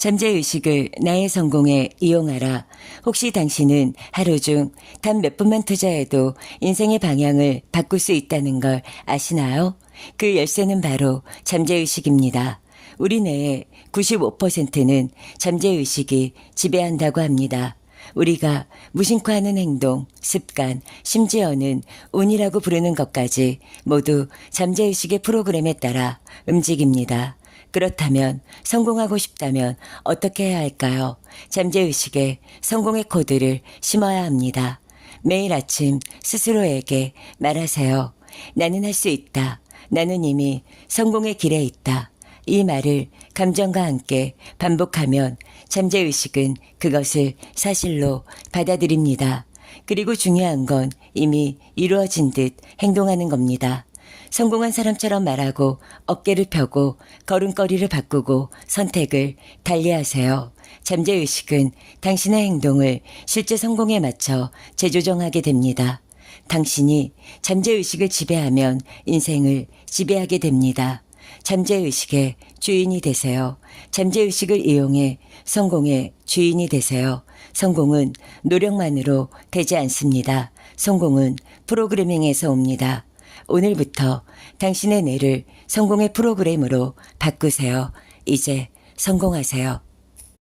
잠재의식을 나의 성공에 이용하라. 혹시 당신은 하루 중 단 몇 분만 투자해도 인생의 방향을 바꿀 수 있다는 걸 아시나요? 그 열쇠는 바로 잠재의식입니다. 우리 뇌의 95%는 잠재의식이 지배한다고 합니다. 우리가 무심코 하는 행동, 습관, 심지어는 운이라고 부르는 것까지 모두 잠재의식의 프로그램에 따라 움직입니다. 그렇다면 성공하고 싶다면 어떻게 해야 할까요? 잠재의식에 성공의 코드를 심어야 합니다. 매일 아침 스스로에게 말하세요. 나는 할 수 있다. 나는 이미 성공의 길에 있다. 이 말을 감정과 함께 반복하면 잠재의식은 그것을 사실로 받아들입니다. 그리고 중요한 건 이미 이루어진 듯 행동하는 겁니다. 성공한 사람처럼 말하고 어깨를 펴고 걸음걸이를 바꾸고 선택을 달리하세요. 잠재의식은 당신의 행동을 실제 성공에 맞춰 재조정하게 됩니다. 당신이 잠재의식을 지배하면 인생을 지배하게 됩니다. 잠재의식의 주인이 되세요. 잠재의식을 이용해 성공의 주인이 되세요. 성공은 노력만으로 되지 않습니다. 성공은 프로그래밍에서 옵니다. 오늘부터 당신의 뇌를 성공의 프로그램으로 바꾸세요. 이제 성공하세요.